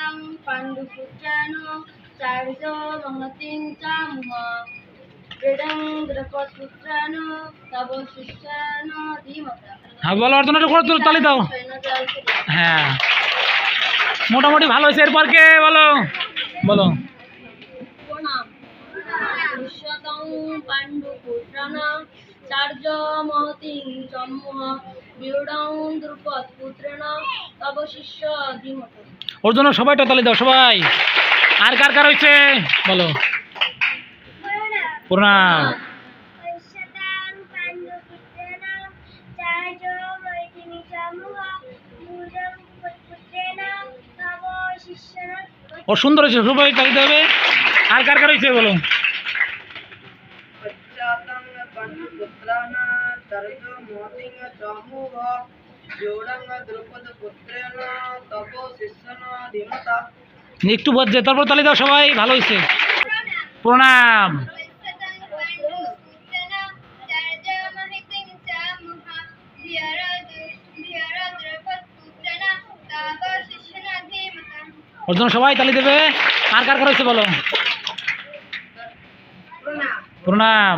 ভবিষ্যতাং পাণ্ডুপুত্রেণ চার্য মহতিং চামুহ দৃঢ়ং দ্রৌপদপুত্রেণ তব শিষ্যেণ ধীমতা হ্যাঁ বলো অর্চনা করে তুলে তালি দাও। হ্যাঁ। মোটামুটি ভালো হয়েছে এরপর কে? বলো। বলো। ভবিষ্যতং চার্য মহতিং চামুহ ওর জন্য সবাইটা তালি দাও, সবাই। আর কার কার হয়েছে বলো। প্রণাম ও সুন্দর হয়েছে সবাই তালি দেবে আর কার কার হয়েছে বলো। पण्डुपुत्राणां तर्जो मोदिङ चमूह जोडं द्रुपदपुत्रेण तपो शिष्यन धीमता একটু বাজছে তারপর তালি দাও সবাই ভালো হয়েছে প্রণাম পশ্যতাং পাণ্ডুপুত্রেণ চার্য মহিতিং চামুহ দৃঢ়ং দ্রৌপদপুত্রেণ তব শিষ্যেণ ধীমতা ওর জন্য সবাই তালি দেবে আর কার কার হয়েছে বলো প্রণাম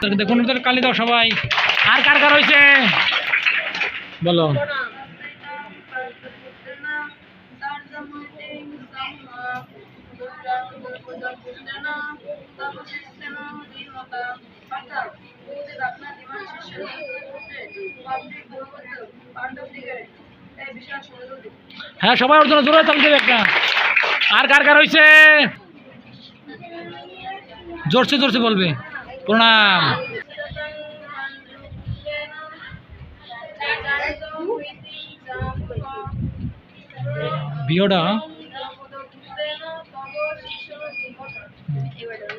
চমহ দেখুন কালি দাও সবাই। আর কার কার হয়েছে? বলো। হ্যাঁ সবাই ওর জন্য জোরে তালি দেবে একটা। আর কার কার হয়েছে জোরছে জোরছে বলবে। প্রণাম।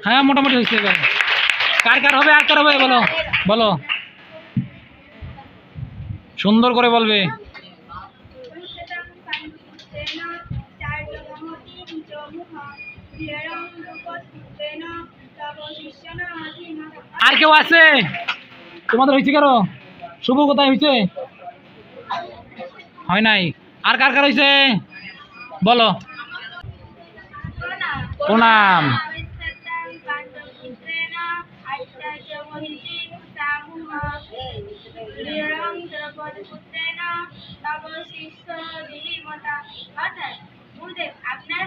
হ্যাঁ মোটামুটি হয়েছে এবার। কার কার হবে, আর কার হবে, বলো বলো। সুন্দর করে বলবে। আর কেউ আছে? তোমাদের হয়েছে কারও? শুভ কোথায় হয়েছে? হয় নাই। আর কার কার হয়েছে? বলো। প্রণাম। আপনার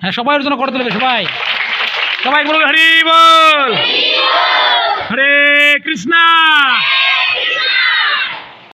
হ্যাঁ সবাই ওর জন্য করে তুলবে সবাই। সবাই বলবে হরি বল! হরে কৃষ্ণা!